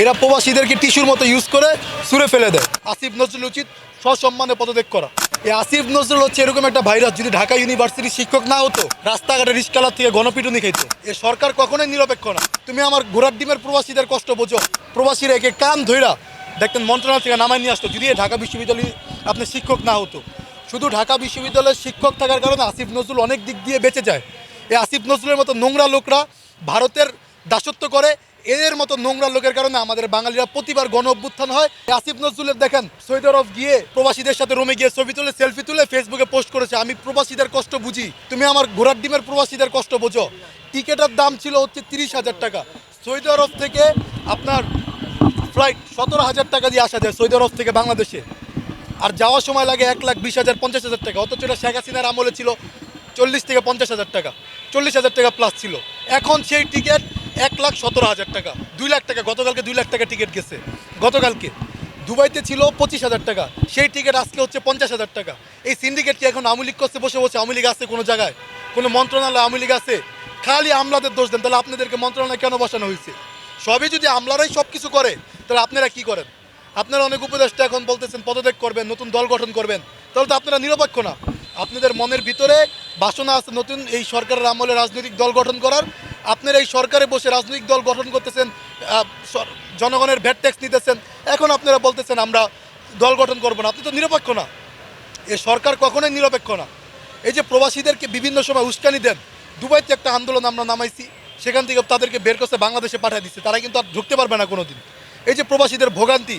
এরা প্রবাসীদেরকে টিস্যুর মতো ইউজ করে সুরে ফেলে দেয়। আসিফ নজরুল উচিত সসম্মানে পদত্যাগ করা। এই আসিফ নজরুল হচ্ছে এরকম একটা ভাইরাস, যদি ঢাকা ইউনিভার্সিটির শিক্ষক না হতো, রাস্তাঘাটে রিস্কালার থেকে গণপিটুনি খাইতো। এ সরকার কখনোই নিরপেক্ষ না। তুমি আমার ঘোড়ার ডিমের প্রবাসীদের কষ্ট বোঝো। প্রবাসীরা একে কান ধইরা দেখতেন মন্ত্রণালয় থেকে নামায় নিয়ে আসতো, যদি ঢাকা বিশ্ববিদ্যালয়ে আপনি শিক্ষক না হতো। শুধু ঢাকা বিশ্ববিদ্যালয়ের শিক্ষক থাকার কারণে আসিফ নজরুল অনেক দিক দিয়ে বেঁচে যায়। এই আসিফ নজরুলের মতো নোংরা লোকরা ভারতের দাসত্ব করে এদের মতো নোংরা লোকের কারণে আমাদের বাঙালিরা প্রতিবার গণ অভ্যুত্থান হয়। আসিফ নজরুলের দেখেন, সৈয়দ আরব গিয়ে প্রবাসীদের সাথে রোমে গিয়ে ছবি তুলে, সেলফি তুলে ফেসবুকে পোস্ট করেছে। আমি প্রবাসীদের কষ্ট বুঝি। তুমি আমার ঘোড়ার ডিমের প্রবাসীদের কষ্ট বোঝো। টিকেটের দাম ছিল হচ্ছে তিরিশ হাজার টাকা। সৌদি আরব থেকে আপনার ফ্লাইট সতেরো হাজার টাকা দিয়ে আসা যায় সৌদি আরব থেকে বাংলাদেশে। আর যাওয়ার সময় লাগে এক লাখ বিশ হাজার, পঞ্চাশ হাজার টাকা। অথচ এটা শেখ হাসিনার আমলে ছিল চল্লিশ থেকে পঞ্চাশ হাজার টাকা। চল্লিশ হাজার টাকা প্লাস ছিল। এখন সেই টিকিট এক লাখ সতেরো হাজার টাকা, দুই লাখ টাকা, গতকালকে দুই লাখ টাকা টিকিট গেছে। গতকালকে। দুবাইতে ছিল পঁচিশ হাজার টাকা, সেই টিকিট আজকে হচ্ছে পঞ্চাশ হাজার টাকা। এই সিন্ডিকেট কি এখন আওয়ামী লীগ করছে? বসে বসে আওয়ামী আছে কোনো জায়গায়? কোনো মন্ত্রণালয় আওয়ামী লীগ আছে? খালি আমলাদের দোষ দেন, তাহলে আপনাদেরকে মন্ত্রণালয় কেন বসানো হয়েছে? সবই যদি আমলারাই সব কিছু করে, তাহলে আপনারা কি করেন? আপনারা অনেক উপদেষ্টা এখন বলতেছেন, পদত্যাগ করবেন, নতুন দল গঠন করবেন। তাহলে তো আপনারা নিরপেক্ষ না। আপনাদের মনের ভিতরে বাসনা আছে নতুন এই সরকারের আমলে রাজনৈতিক দল গঠন করার। আপনারা এই সরকারে বসে রাজনৈতিক দল গঠন করতেছেন জনগণের ভ্যাট ট্যাক্স নিতেছেন, এখন আপনারা বলতেছেন আমরা দল গঠন করব না। আপনি তো নিরপেক্ষ না। এ সরকার কখনোই নিরপেক্ষ না। এই যে প্রবাসীদেরকে বিভিন্ন সময় উস্কানি দেন, দুবাইতে একটা আন্দোলন আমরা নামাইছি, সেখান থেকে তাদেরকে বের করতে বাংলাদেশে পাঠিয়ে দিচ্ছে, তারা কিন্তু আর ঢুকতে পারবে না কোনোদিন। এই যে প্রবাসীদের ভোগান্তি,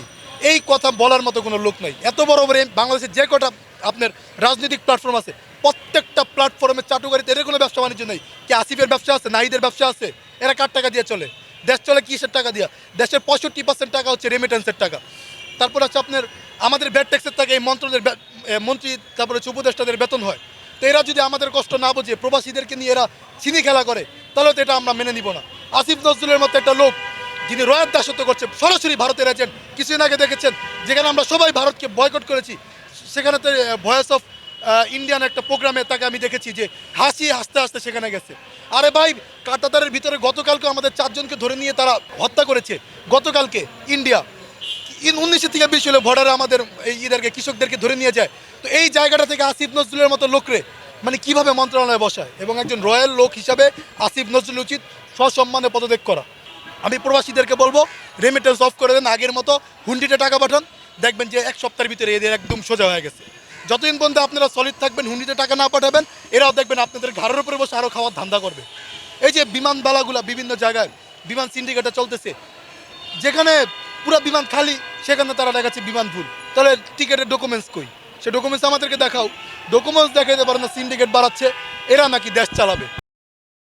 এই কথা বলার মতো কোনো লোক নাই। এত বড় বড় বাংলাদেশের যে কটা আপনার রাজনৈতিক প্ল্যাটফর্ম আছে প্রত্যেকটা প্ল্যাটফর্মে চাটুকারিতে এর কোনো ব্যবসা বাণিজ্য নেই। কি আসিফের ব্যবসা আছে? নাহিদের ব্যবসা আছে? এরা কার টাকা দিয়ে চলে? দেশ চলে কিসের টাকা দিয়া? দেশের পঁয়ষট্টি পার্সেন্ট টাকা হচ্ছে রেমিটেন্সের টাকা। তারপর হচ্ছে আপনার আমাদের ব্যাট ট্যাক্সের টাকা এই এ, মন্ত্রী তারপরে হচ্ছে উপদেষ্টাদের বেতন হয়। তো এরা যদি আমাদের কষ্ট না বোঝে প্রবাসীদেরকে নিয়ে এরা চিনি খেলা করে তাহলে তো এটা আমরা মেনে নিব না। আসিফ নজরুলের মতো একটা লোক যিনি রয়াত দাসত্ব করছে সরাসরি ভারতের এজেন্ট কিছুদিন আগে দেখেছেন যেখানে আমরা সবাই ভারতকে বয়কট করেছি সেখানে তো ভয়েস অফ ইন্ডিয়ান একটা প্রোগ্রামে তাকে আমি দেখেছি যে হাসি হাসতে হাসতে সেখানে গেছে। আরে ভাই, কাটাতারের ভিতরে গতকালকে আমাদের চারজনকে ধরে নিয়ে তারা হত্যা করেছে। গতকালকে ইন্ডিয়া ইন উনিশে থেকে বিশ হলে বর্ডারে আমাদের এই ইদেরকে কৃষকদেরকে ধরে নিয়ে যায়। তো এই জায়গাটা থেকে আসিফ নজরুলের মতো লোকরে মানে কীভাবে মন্ত্রণালয়ে বসায়? এবং একজন রয়্যাল লোক হিসাবে আসিফ নজরুল উচিত সসম্মানে পদত্যাগ করা। আমি প্রবাসীদেরকে বলব রেমিটেন্স অফ করে দেন আগের মতো, হুন্ডিতে টাকা পাঠান। দেখবেন যে এক সপ্তাহের ভিতরে এদের একদম সোজা হয়ে গেছে। যতদিন পর্যন্ত আপনারা সলিড থাকবেন, হুন্ডিতে টাকা না পাঠাবেন, এরাও দেখবেন আপনাদের ঘাড়ের উপরে বসে আরও খাওয়ার ধান্দা করবে। এই যে বিমানবালাগুলা বিভিন্ন জায়গায়, বিমান সিন্ডিকেটে চলতেছে, যেখানে পুরো বিমান খালি, সেখানে তারা দেখাচ্ছে বিমান ভুল। তাহলে টিকিটের ডকুমেন্টস কই? সে ডকুমেন্টস আমাদেরকে দেখাও। ডকুমেন্টস দেখাইতে পারে না সিন্ডিকেট বাড়াচ্ছে, এরা নাকি দেশ চালাবে।